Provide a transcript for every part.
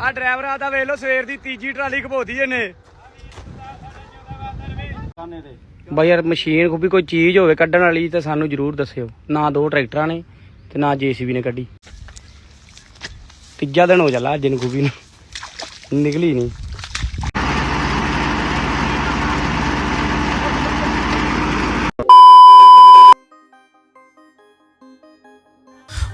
ਆ ਡਰਾਈਵਰ ਦਾ ਵੇਖ ਲਓ, ਸਵੇਰ ਦੀ ਤੀਜੀ ਟਰਾਲੀ ਘਪੋਤੀ ਇਹਨੇ। ਬਾਈ ਯਾਰ, ਮਸ਼ੀਨ ਕੋਈ ਵੀ ਕੋਈ ਚੀਜ਼ ਹੋਵੇ ਕੱਢਣ ਵਾਲੀ ਤਾਂ ਸਾਨੂੰ ਜ਼ਰੂਰ ਦੱਸਿਓ। ਨਾ ਦੋ ਟਰੈਕਟਰਾਂ ਨੇ ਤੇ ਨਾ ਜੀਸੀਬੀ ਨੇ ਕੱਢੀ। ਤੀਜਾ ਦਿਨ ਹੋ ਚੱਲਾ ਅੱਜ ਨੂੰ ਕੋਈ ਨੂੰ। ਨਿਕਲੀ ਨਹੀਂ।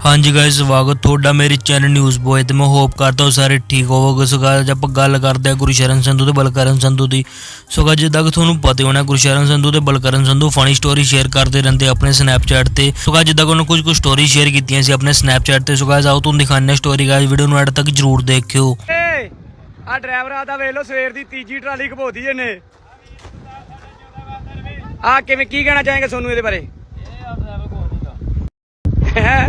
ਹਾਂਜੀ ਗਾਇਸ ਸਵਾਗਤ ਤੁਹਾਡਾ ਮੇਰੇ ਚੈਨਲ ਨਿਊਜ਼ ਬੋਏ ਤੇ। ਮੈਂ ਹੋਪ ਕਰਦਾ ਹਾਂ ਸਾਰੇ ਠੀਕ ਹੋਵੋਗੇ। ਸੋ guys, ਆਪਾਂ ਗੱਲ ਕਰਦੇ ਹਾਂ ਗੁਰਸ਼ਰਨ ਸੰਧੂ ਤੇ ਬਲਕਰਨ ਸੰਧੂ ਦੀ। ਸੋ guys, ਜਿੱਦਾਂ ਕਿ ਤੁਹਾਨੂੰ ਪਤਾ ਹੋਣਾ ਗੁਰਸ਼ਰਨ ਸੰਧੂ ਤੇ Balkaran Sandhu funny story share ਕਰਦੇ ਰਹਿੰਦੇ ਆਪਣੇ ਸਨੈਪਚੈਟ ਤੇ। ਸੋ guys, ਜਿੱਦਾਂ ਕਿ ਉਹਨਾਂ ਕੁਝ ਕੁ ਸਟੋਰੀ ਸ਼ੇਅਰ ਕੀਤੀਆਂ ਸੀ ਆਪਣੇ ਸਨੈਪਚੈਟ ਤੇ। ਸੋ guys, ਆਓ ਤੁਹਾਨੂੰ ਦਿਖਾਉਂਦੇ ਸਟੋਰੀ ਗਾਇਸ ਵੀਡੀਓ ਨੂੰ ਐਡ ਤੱਕ ਜਰੂਰ ਦੇਖਿਓ। ਆ ਡਰਾਈਵਰ ਆਦਾ ਵੇਖ ਲਓ ਸਵੇਰ ਦੀ ਤੀਜੀ ਟਰਾਲੀ ਘਪੋਤੀ ਇਹਨੇ। ਆ ਕਿਵੇਂ ਕੀ ਕਹਿਣਾ ਚਾਹੇਗਾ ਤੁਹਾਨੂੰ ਇਹਦੇ ਬਾਰੇ ਹੈਂ?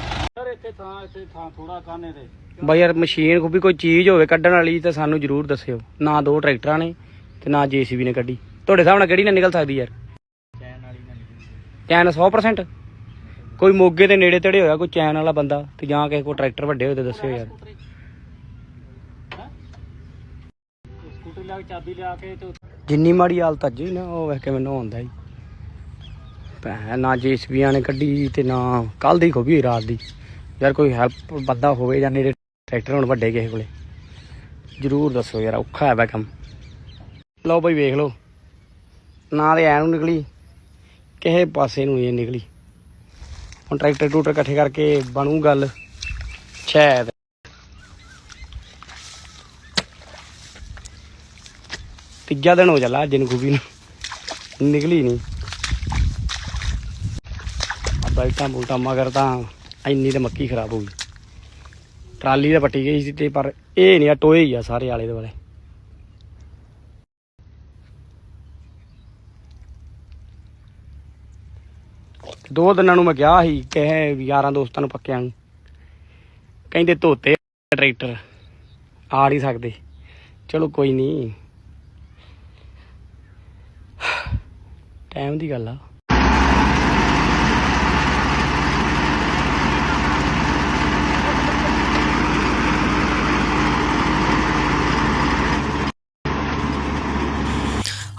ਬਾਈ ਯਾਰ ਮਸ਼ੀਨ ਕੋਈ ਵੀ ਕੋਈ ਚੀਜ਼ ਹੋਵੇ ਕੱਢਣ ਵਾਲੀ ਤਾਂ ਸਾਨੂੰ ਜ਼ਰੂਰ ਦੱਸਿਓ। ਨਾ ਦੋ ਟਰੈਕਟਰਾਂ ਨੇ ਤੇ ਨਾ ਜੀਸੀਬੀ ਨੇ ਕੱਢੀ। ਤੁਹਾਡੇ ਨਾਲ ਕਿਹੜੀ ਨਾ ਨਿਕਲ ਸਕਦੀ ਯਾਰ? ਚੈਨ 100% ਕੋਈ ਮੋਗੇ ਦੇ ਨੇੜੇ ਤੇੜੇ ਹੋਇਆ ਕੋਈ ਚੈਨ ਵਾਲਾ ਬੰਦਾ? ਤੇ ਜਾਂ ਕਿਸੇ ਕੋ ਟਰੈਕਟਰ ਵੱਡੇ ਹੋਏ ਤੇ ਦੱਸਿਓ ਯਾਰ। ਜਿੰਨੀ ਮਾੜੀ ਹਾਲਤ ਅੱਜ ਹੀ ਨਾ ਉਹ ਵੇਖ ਕੇ ਮੈਨੂੰ ਆਉਂਦਾ ਹੀ ਭੈ ਨਾ ਜੀਸੀਬੀਆਂ ਨੇ ਕੱਢੀ ਤੇ ਨਾ ਕੱਲ ਦੀ ਖੋਬੀ ਰਾਤ ਦੀ। ਯਾਰ ਕੋਈ ਹੈਲਪ ਬੰਦਾ ਹੋਵੇ ਜਾਂ ਨੇੜੇ ਟਰੈਕਟਰ ਹੁਣ ਵੱਡੇ ਕਿਸੇ ਕੋਲੇ, ਜਰੂਰ ਦੱਸੋ ਯਾਰ, ਔਖਾ ਹੈ ਵਾ ਕੰਮ। ਲਓ ਬਈ ਵੇਖ ਲਓ ਨਾ ਤੇ ਐ ਨੂੰ ਨਿਕਲੀ, ਕਿਸੇ ਪਾਸੇ ਨੂੰ ਇਹ ਨਿਕਲੀ। ਹੁਣ ਟਰੈਕਟਰ ਟੂਟਰ ਇਕੱਠੇ ਕਰਕੇ ਬਣੂ ਗੱਲ, ਸ਼ਾਇਦ। ਤੀਜਾ ਦਿਨ ਹੋ ਚੱਲਾ ਅੱਜ ਨੂੰ ਕੋਈ ਨੂੰ, ਨਿਕਲੀ ਨਹੀਂ। ਬੈਲਟਾਂ ਬੁਲਟਾਂ ਮਗਰ ਤਾਂ ਇੰਨੀ ਤਾਂ ਮੱਕੀ ਖਰਾਬ ਹੋ ਗਈ। ਟਰਾਲੀ ਤਾਂ ਪੱਟੀ ਗਈ ਸੀ ਤੇ ਪਰ ਇਹ ਨਹੀਂ ਆ, ਟੋਏ ਹੀ ਆ ਸਾਰੇ ਆਲੇ ਦੁਆਲੇ। ਦੋ ਦਿਨਾਂ ਨੂੰ ਮੈਂ ਗਿਆ ਸੀ, ਕਹੇ ਯਾਰਾਂ ਦੋਸਤਾਂ ਨੂੰ ਪੱਕਿਆਂ ਨੂੰ। ਕਹਿੰਦੇ ਧੋਤੇ ਟਰੈਕਟਰ, ਆ ਨਹੀਂ ਸਕਦੇ। ਚਲੋ ਕੋਈ ਨਹੀਂ ਟਾਈਮ ਦੀ ਗੱਲ ਆ।